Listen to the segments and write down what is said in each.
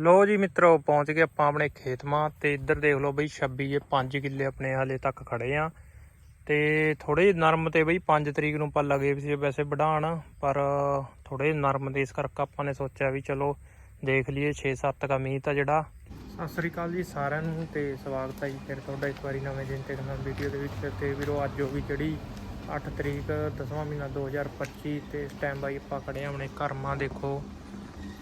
ਲੋ ਜੀ ਮਿੱਤਰੋ, ਪਹੁੰਚ ਗਏ ਆਪਾਂ ਆਪਣੇ ਖੇਤ ਮਾਂ ਤੇ ਇੱਧਰ ਦੇਖ ਲਓ ਬਈ 26 ਇਹ 5 ਕਿੱਲੇ ਆਪਣੇ ਹਾਲੇ ਤੱਕ ਖੜੇ ਆ। ਤੇ ਥੋੜੇ ਨਰਮ ਤੇ ਬਈ 5 ਤਰੀਕ ਨੂੰ ਆਪਾਂ ਲਗੇ ਵੀ ਸੀ ਵੈਸੇ ਵਧਾਣ ਪਰ ਥੋੜੇ ਨਰਮ ਦੇ ਇਸ ਕਰਕੇ ਆਪਾਂ ਨੇ ਸੋਚਿਆ ਵੀ ਚਲੋ ਦੇਖ ਲਈਏ 6-7 ਕਾ ਮੀਂਹ ਤਾਂ ਜਿਹੜਾ। ਸਤਿ ਸ੍ਰੀ ਅਕਾਲ ਜੀ ਸਾਰਿਆਂ ਨੂੰ ਤੇ ਸਵਾਗਤ ਹੈ ਜੀ ਫਿਰ ਤੁਹਾਡਾ ਇੱਕ ਵਾਰੀ ਨਵੇਂ ਦਿਨ ਤੇ ਨਵੀਂ ਵੀਡੀਓ ਦੇ ਵਿੱਚ। ਤੇ ਵੀਰੋ, ਅੱਜ ਉਹ ਵੀ ਜਿਹੜੀ 8 ਤਰੀਕ 10ਵਾਂ ਮਹੀਨਾ 2025 ਤੇ ਇਸ ਟਾਈਮ ਬਾਈ ਆਪਾਂ ਖੜੇ ਆ ਆਪਣੇ ਘਰਮਾ ਦੇਖੋ।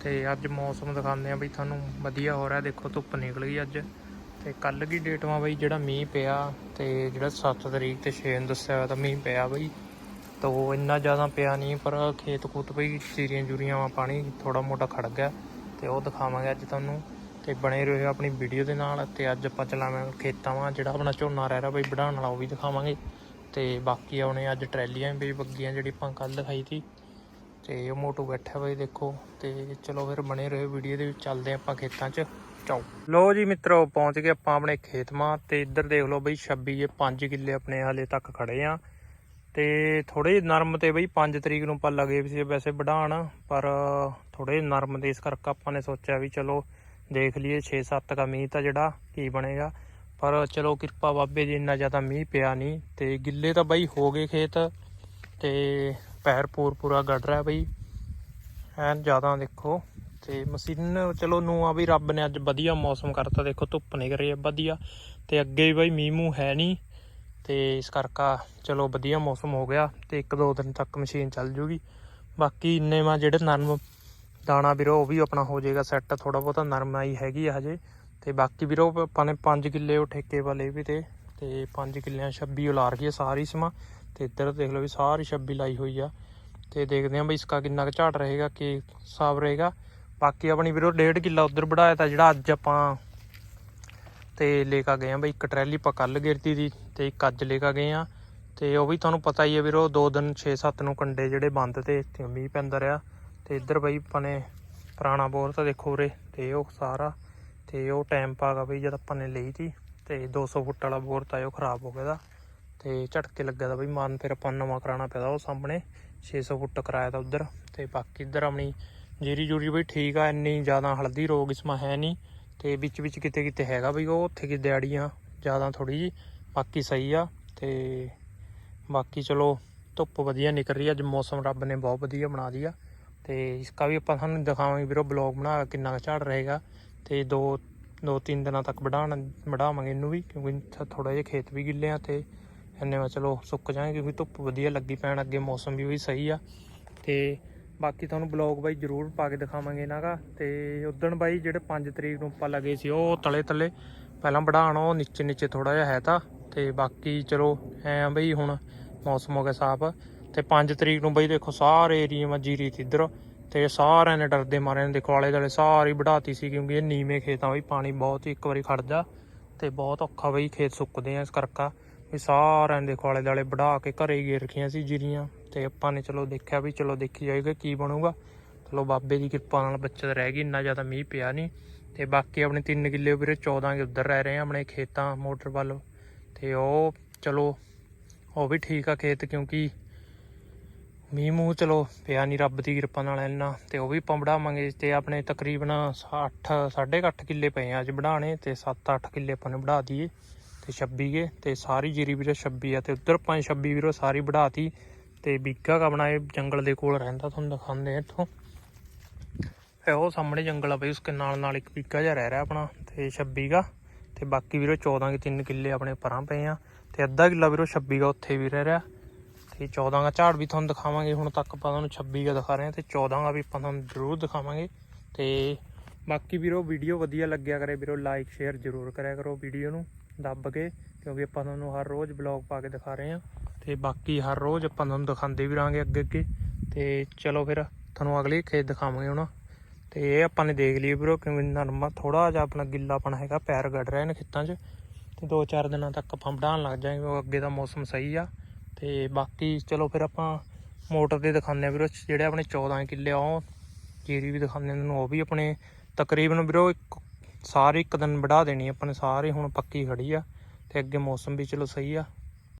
ਤੇ ਅੱਜ ਮੌਸਮ ਦਿਖਾਉਂਦੇ ਆ ਬਈ ਤੁਹਾਨੂੰ ਵਧੀਆ ਹੋ ਰਿਹਾ, ਦੇਖੋ ਧੁੱਪ ਨਿਕਲ ਗਈ ਅੱਜ। ਤੇ ਕੱਲ ਦੀ ਡੇਟ ਵਾ ਬਈ? ਜਿਹੜਾ ਮੀਂਹ ਪਿਆ ਤੇ ਜਿਹੜਾ 7 ਤਰੀਕ ਤੇ 6 ਨੂੰ ਦੱਸਿਆ ਹੋਇਆ ਤਾਂ ਮੀਂਹ ਪਿਆ ਬਈ। ਤਾਂ ਉਹ ਇੰਨਾ ਜ਼ਿਆਦਾ ਪਿਆ ਨਹੀਂ, ਪਰ ਖੇਤ ਖੂਤ ਬਈ ਚੀਰੀਆਂ ਜੁਰੀਆਂ ਵਾ, ਪਾਣੀ ਥੋੜਾ ਮੋਟਾ ਖੜ ਗਿਆ। ਤੇ ਉਹ ਦਿਖਾਵਾਂਗੇ ਅੱਜ ਤੁਹਾਨੂੰ। ਤੇ ਬਣੇ ਰਹੋ ਆਪਣੀ ਵੀਡੀਓ ਦੇ ਨਾਲ ਤੇ ਅੱਜ ਆਪਾਂ ਚਲਾਵਾਂਗੇ ਖੇਤਾਂ ਵਾ, ਜਿਹੜਾ ਆਪਣਾ ਝੋਨਾ ਰਹਿ ਰਿਹਾ ਬਈ ਵਢਾਉਣ ਵਾਲਾ, ਉਹ ਵੀ ਦਿਖਾਵਾਂਗੇ। ਤੇ ਬਾਕੀ ਆਉਣੇ ਅੱਜ ਟਰੈਲੀਆਂ ਵੀ, ਬੱਗੀਆਂ ਜਿਹੜੀ ਆਪਾਂ ਕੱਲ ਦਿਖਾਈ ਸੀ। ਤੇ ਉਹ ਮੋਟੂ ਬੈਠਾ ਬਈ ਦੇਖੋ ਤੇ ਚਲੋ ਫਿਰ ਬਣੇ ਰਹੋ ਵੀਡੀਓ ਦੇ ਵਿੱਚ, ਚੱਲਦੇ ਆਪਾਂ ਖੇਤਾਂ 'ਚ। ਚਾਓ ਲੋ ਜੀ ਮਿੱਤਰੋ, ਪਹੁੰਚ ਗਏ ਆਪਾਂ ਆਪਣੇ ਖੇਤ ਮਾਂ ਤੇ ਇੱਧਰ ਦੇਖ ਲਓ ਬਈ 26 ਇਹ 5 ਕਿੱਲੇ ਆਪਣੇ ਹਾਲੇ ਤੱਕ ਖੜੇ ਆ। ਤੇ ਥੋੜੇ ਨਰਮ ਤੇ ਬਈ 5 ਤਰੀਕ ਨੂੰ ਆਪਾਂ ਲਗੇ ਵੀ ਸੀ ਵੈਸੇ ਵਧਾਣ ਪਰ ਥੋੜੇ ਨਰਮ 'ਤੇ ਇਸ ਕਰਕੇ ਆਪਾਂ ਨੇ ਸੋਚਿਆ ਵੀ ਚਲੋ ਦੇਖ ਲਈਏ 6-7 ਕਾ ਮੀਂਹ ਤਾਂ ਜਿਹੜਾ ਕੀ ਬਣੇਗਾ। ਪਰ ਚਲੋ ਕਿਰਪਾ ਬਾਬੇ ਜੀ, ਇੰਨਾ ਜ਼ਿਆਦਾ ਮੀਂਹ ਪਿਆ ਨਹੀਂ ਤੇ ਗਿੱਲੇ ਤਾਂ ਬਈ ਹੋ ਗਏ ਖੇਤ। ਤੇ ਪੈਰ ਪੂਰ ਪੂਰਾ ਗੱਡ ਰਿਹਾ ਬਈ। ਐਨ ਜ਼ਿਆਦਾ ਦੇਖੋ। ਤੇ ਮਸ਼ੀਨ ਚਲੋ ਨੂੰ ਆ ਵੀ ਰੱਬ ਨੇ ਅੱਜ ਵਧੀਆ ਮੌਸਮ ਕਰਤਾ। ਦੇਖੋ ਧੁੱਪ ਨਿਕਲ ਰਹੀ ਹੈ ਵਧੀਆ। ਤੇ ਅੱਗੇ ਬਈ ਮੀਂਹ ਮੂੰਹ ਹੈ ਨਹੀਂ। ਤੇ ਇਸ ਕਰਕੇ ਚਲੋ ਵਧੀਆ ਮੌਸਮ ਹੋ ਗਿਆ ਤੇ ਇੱਕ ਦੋ ਦਿਨ ਤੱਕ ਮਸ਼ੀਨ ਚੱਲ ਜੂਗੀ। ਬਾਕੀ ਇੰਨੇ ਮਾ ਜਿਹੜੇ ਨਰਮ ਦਾਣਾ ਵੀਰੋ, ਉਹ ਵੀ ਆਪਣਾ ਹੋ ਜਾਏਗਾ ਸੈੱਟ ਥੋੜਾ ਬਹੁਤਾ ਨਰਮ ਆਈ ਹੈਗੀ ਆ ਹਜੇ। ਤੇ ਬਾਕੀ ਵੀਰੋ ਆਪਾਂ ਨੇ 5 ਕਿੱਲੇ ਉਹ ਠੇਕੇ ਵਾਲੇ ਵੀ ਤੇ ਤੇ 5 ਕਿੱਲਿਆਂ 26 ਉਲਾਰ ਗਈ ਸਾਰੀ ਸਮਾਂ। ਤੇ ਇੱਧਰ ਦੇਖ ਲਓ ਵੀ ਸਾਰੀ 26 ਲਾਈ ਹੋਈ ਆ। ਤੇ ਦੇਖਦੇ ਆਂ ਬਈ ਇਸਕਾ ਕਿੰਨਾ ਕੁ ਝਾੜ ਰਹੇਗਾ, ਕੀ ਹਿਸਾਬ ਰਹੇਗਾ। ਬਾਕੀ ਆਪਣੀ ਵੀਰੋ, ਡੇਢ ਕਿੱਲਾ ਉਧਰ ਵਧਾਇਆ ਤਾਂ ਜਿਹੜਾ ਅੱਜ ਆਪਾਂ ਤੇ ਲੈ ਕੇ ਗਏ ਆ ਬਈ, ਇੱਕ ਟਰੈਲੀ ਆਪਾਂ ਕੱਲ ਗਿਰਤੀ ਦੀ ਤੇ ਇੱਕ ਅੱਜ ਲੈ ਕੇ ਗਏ ਆ ਤੇ ਉਹ ਵੀ ਤੁਹਾਨੂੰ ਪਤਾ ਹੀ ਹੈ ਵੀਰੋ, ਦੋ ਦਿਨ 6-7 ਨੂੰ ਕੰਡੇ ਜਿਹੜੇ ਬੰਦ ਤੇ ਮੀਂਹ ਪੈਂਦਾ ਰਿਹਾ। ਤੇ ਇੱਧਰ ਬਈ ਆਪਾਂ ਨੇ ਪੁਰਾਣਾ ਬੋਰ ਤਾਂ ਦੇਖੋ ਉਰੇ, ਤੇ ਉਹ ਸਾਰਾ, ਤੇ ਉਹ ਟਾਈਮ ਪਾਗਾ ਬਈ, ਜਦ ਆਪਾਂ ਨੇ ਲਈ ਤੀ, ਤੇ 200 ਫੁੱਟ ਵਾਲਾ ਬੋਰ ਤਾਂ ਉਹ ਖਰਾਬ ਹੋ ਗਿਆ ਦਾ। ਤੇ ਝਟਕੇ ਲੱਗਿਆ ਦਾ ਬਈ ਮਾਰਨ ਫਿਰ ਆਪਾਂ ਨਵਾਂ ਕਰਾਉਣਾ ਪਿਆ ਉਹ ਸਾਹਮਣੇ। 600 ਫੁੱਟ ਕਰਾਇਆ ਤਾਂ ਉਧਰ ਤੇ ਬਾਕੀ ਇੱਧਰ ਆਪਣੀ ਜੀਰੀ ਜੂਰੀ ਬਈ ਠੀਕ ਆ, ਇੰਨੀ ਜ਼ਿਆਦਾ ਹਲਦੀ ਰੋਗ ਇਸਮਾ ਹੈ ਨਹੀਂ ਤੇ ਵਿੱਚ ਵਿੱਚ ਕਿਤੇ ਕਿਤੇ ਹੈਗਾ ਬਈ ਉਹ ਉੱਥੇ ਕਿ ਦਿਹਾੜੀਆਂ ਜ਼ਿਆਦਾ ਥੋੜੀ ਜੀ, ਬਾਕੀ ਸਹੀ ਆ। ਤੇ ਬਾਕੀ ਚਲੋ ਧੁੱਪ ਵਧੀਆ ਨਿਕਲ ਰਹੀ ਆ, ਅੱਜ ਮੌਸਮ ਰੱਬ ਨੇ ਬਹੁਤ ਵਧੀਆ ਬਣਾ ਦਿਆ। ਤੇ ਇਸਕਾ ਵੀ ਆਪਾਂ ਤੁਹਾਨੂੰ ਦਿਖਾਵਾਂਗੇ ਵੀਰੋ ਬਲੌਗ ਬਣਾ ਕੇ ਕਿੰਨਾ ਕੁ ਝਾੜ ਰਹੇਗਾ। ਤੇ ਦੋ ਦੋ ਤਿੰਨ ਦਿਨਾਂ ਤੱਕ ਵਧਾਣ, ਵਧਾਵਾਂਗੇ ਇਹਨੂੰ ਵੀ, ਕਿਉਂਕਿ ਥੋੜਾ ਜਿਹਾ ਖੇਤ ਵੀ ਗਿੱਲੇ ਆ ਤੇ ਇੰਨੇ ਵਾ ਚਲੋ ਸੁੱਕ ਜਾਣਗੇ ਕਿਉਂਕਿ ਧੁੱਪ ਵਧੀਆ ਲੱਗੀ ਪੈਣ ਅੱਗੇ ਮੌਸਮ ਵੀ ਉਹੀ ਸਹੀ ਆ। ਤੇ ਬਾਕੀ ਤੁਹਾਨੂੰ ਬਲੌਗ ਬਾਈ ਜ਼ਰੂਰ ਪਾ ਕੇ ਦਿਖਾਵਾਂਗੇ ਇਹਨਾਂ ਦਾ। ਤੇ ਉਦਣ ਬਾਈ ਜਿਹੜੇ 5 ਤਰੀਕ ਨੂੰ ਆਪਾਂ ਲਗੇ ਸੀ ਉਹ ਤਲੇ ਤਲੇ ਪਹਿਲਾਂ ਵਧਾਣ ਉਹ ਨੀਚੇ ਨੀਚੇ ਥੋੜਾ ਜਿਹਾ ਹੈ ਤਾਂ। ਤੇ ਬਾਕੀ ਚਲੋ ਐ ਆ ਬਈ ਹੁਣ ਮੌਸਮ ਹੋ ਗਿਆ ਸਾਫ਼। ਤੇ 5 ਤਰੀਕ ਨੂੰ ਬਈ ਦੇਖੋ ਸਾਰੇ ਏਰੀਏ ਮਾ ਜੀਰੀ ਸੀ ਇੱਧਰ। ਤੇ ਸਾਰਿਆਂ ਨੇ ਡਰਦੇ ਮਾਰੇ ਨੇ। ਦੇਖੋ ਆਲੇ ਦੁਆਲੇ ਸਾਰੀ ਵਢਾਤੀ ਸੀ ਕਿਉਂਕਿ ਇਹ ਨੀਵੇਂ ਖੇਤਾਂ ਬਈ, ਪਾਣੀ ਬਹੁਤ ਇੱਕ ਵਾਰੀ ਖੜਦਾ ਤੇ ਬਹੁਤ ਔਖਾ ਬਈ ਖੇਤ ਸੁੱਕਦੇ ਆ ਇਸ ਕਰਕਾ। ਵੀ ਸਾਰਿਆਂ ਦੇਖੋ ਆਲੇ ਦੁਆਲੇ ਵਢਾ ਕੇ ਘਰੇ ਗਏ ਰੱਖੀਆਂ ਸੀ ਜੀਰੀਆਂ। ਤੇ ਆਪਾਂ ਨੇ ਚਲੋ ਦੇਖਿਆ ਵੀ ਚਲੋ ਦੇਖੀ ਜਾਏਗਾ ਕੀ ਬਣੂਗਾ। ਚਲੋ ਬਾਬੇ ਦੀ ਕਿਰਪਾ ਨਾਲ ਬੱਚਤ ਰਹਿ ਗਈ, ਇੰਨਾ ਜ਼ਿਆਦਾ ਮੀਂਹ ਪਿਆ ਨਹੀਂ। ਤੇ ਬਾਕੀ ਆਪਣੇ 3 ਕਿੱਲੇ ਵੀਰੇ 14 ਕੇ ਉੱਧਰ ਰਹਿ ਰਹੇ ਆ ਆਪਣੇ ਖੇਤਾਂ, ਮੋਟਰ ਵੱਲ। ਤੇ ਉਹ ਚਲੋ, ਉਹ ਵੀ ਠੀਕ ਆ ਖੇਤ ਕਿਉਂਕਿ ਮੀਂਹ ਮੂੰਹ ਚਲੋ ਪਿਆ ਨਹੀਂ ਰੱਬ ਦੀ ਕਿਰਪਾ ਨਾਲ ਇੰਨਾ। ਤੇ ਉਹ ਵੀ ਆਪਾਂ ਵਢਾਵਾਂਗੇ ਤੇ ਆਪਣੇ ਤਕਰੀਬਨ 8 8.5 ਕਿੱਲੇ ਪਏ ਆ ਅੱਜ ਵਢਾਣੇ ਤੇ 7-8 ਕਿੱਲੇ ਆਪਾਂ ਨੇ ਬਣਾ ਦਈਏ। ਤੇ 26 ਕੇ ਤੇ ਸਾਰੀ ਜੀਰੀ ਵੀਰੋ 26 ਆ ਤੇ ਉੱਧਰ 5-26 ਵੀਰੋ ਸਾਰੀ ਵਢਾਤੀ ਤੇ ਬੀਗਾ ਕਾ ਬਣਾਏ ਜੰਗਲ ਦੇ ਕੋਲ ਰਹਿੰਦਾ, ਤੁਹਾਨੂੰ ਦਿਖਾਉਂਦੇ ਆ ਇੱਥੋਂ। ਇਹ ਉਹ ਸਾਹਮਣੇ ਜੰਗਲ ਆ ਬਈ, ਉਸਕੇ ਨਾਲ ਨਾਲ ਇੱਕ ਬੀਗਾ ਜਿਹਾ ਰਹਿ ਰਿਹਾ ਆਪਣਾ ਤੇ 26 ਦਾ ਤੇ ਬਾਕੀ ਵੀਰੋ 14 ਕੇ 3 ਕਿੱਲੇ ਆਪਣੇ ਪਰਾਂ ਪਏ ਆ ਤੇ ਅੱਧਾ ਕਿੱਲਾ ਵੀਰੋ 26 ਦਾ ਉੱਥੇ ਵੀ ਰਹਿ ਰਿਹਾ ਤੇ 14 ਦਾ ਝਾੜ ਵੀ ਤੁਹਾਨੂੰ ਦਿਖਾਵਾਂਗੇ, ਹੁਣ ਤੱਕ ਆਪਾਂ ਤੁਹਾਨੂੰ 26 ਦਾ ਦਿਖਾ ਰਹੇ ਹਾਂ ਤੇ 14 ਦਾ ਵੀ ਆਪਾਂ ਤੁਹਾਨੂੰ ਜ਼ਰੂਰ ਦਿਖਾਵਾਂਗੇ। ਤੇ ਬਾਕੀ ਵੀਰੋ ਵੀਡੀਓ ਵਧੀਆ ਲੱਗਿਆ ਕਰੇ ਵੀਰੋ, ਲਾਈਕ, ਸ਼ੇਅਰ ਜ਼ਰੂਰ ਕਰਿਆ ਕਰੋ ਵੀਡੀਓ ਨੂੰ। ਦੱਬ ਕੇ, ਕਿਉਂਕਿ ਆਪਾਂ ਤੁਹਾਨੂੰ ਹਰ ਰੋਜ਼ ਬਲੌਗ ਪਾ ਕੇ ਦਿਖਾ ਰਹੇ ਹਾਂ। ਤੇ ਬਾਕੀ ਹਰ ਰੋਜ਼ ਆਪਾਂ ਤੁਹਾਨੂੰ ਦਿਖਾਉਂਦੇ ਵੀ ਰਾਂਗੇ ਅੱਗੇ ਅੱਗੇ। ਤੇ ਚਲੋ ਫਿਰ, ਤੁਹਾਨੂੰ ਅਗਲੀ ਖੇਤ ਦਿਖਾਵਾਂਗੇ ਹੁਣ। ਤੇ ਇਹ ਆਪਾਂ ਨੇ ਦੇਖ ਲਈ ਵੀਰੋ, ਕਿਉਂਕਿ ਨਰਮਾ ਥੋੜਾ ਜਿਹਾ ਆਪਣਾ ਗਿੱਲਾਪਣ ਹੈਗਾ, ਪੈਰ ਗੱਡ ਰਹੇ ਨੇ ਖੇਤਾਂ 'ਚ। ਤੇ 2-4 ਦਿਨਾਂ ਤੱਕ ਆਪਾਂ ਵਢਾਉਣ ਲੱਗ ਜਾਾਂਗੇ ਉਹ ਅੱਗੇ ਦਾ ਮੌਸਮ ਸਹੀ ਆ। ਤੇ ਬਾਕੀ ਚਲੋ ਫਿਰ ਆਪਾਂ ਮੋਟਰ ਤੇ ਦਿਖਾਉਂਦੇ ਆ ਵੀਰੋ, ਜਿਹੜੇ ਆਪਣੇ 14 ਕਿੱਲੇ ਆ, ਉਹ ਜੀਰੀ ਵੀ ਦਿਖਾਉਂਦੇ ਨੇ ਉਹ ਵੀ ਆਪਣੇ ਤਕਰੀਬਨ ਵੀਰੋ ਇੱਕ ਸਾਰੇ ਇੱਕ ਦਿਨ ਵਢਾ ਦੇਣੀ, ਆਪਾਂ ਨੇ ਸਾਰੇ ਹੁਣ ਪੱਕੀ ਖੜੀ ਆ ਤੇ ਅੱਗੇ ਮੌਸਮ ਵੀ ਚਲੋ ਸਹੀ ਆ।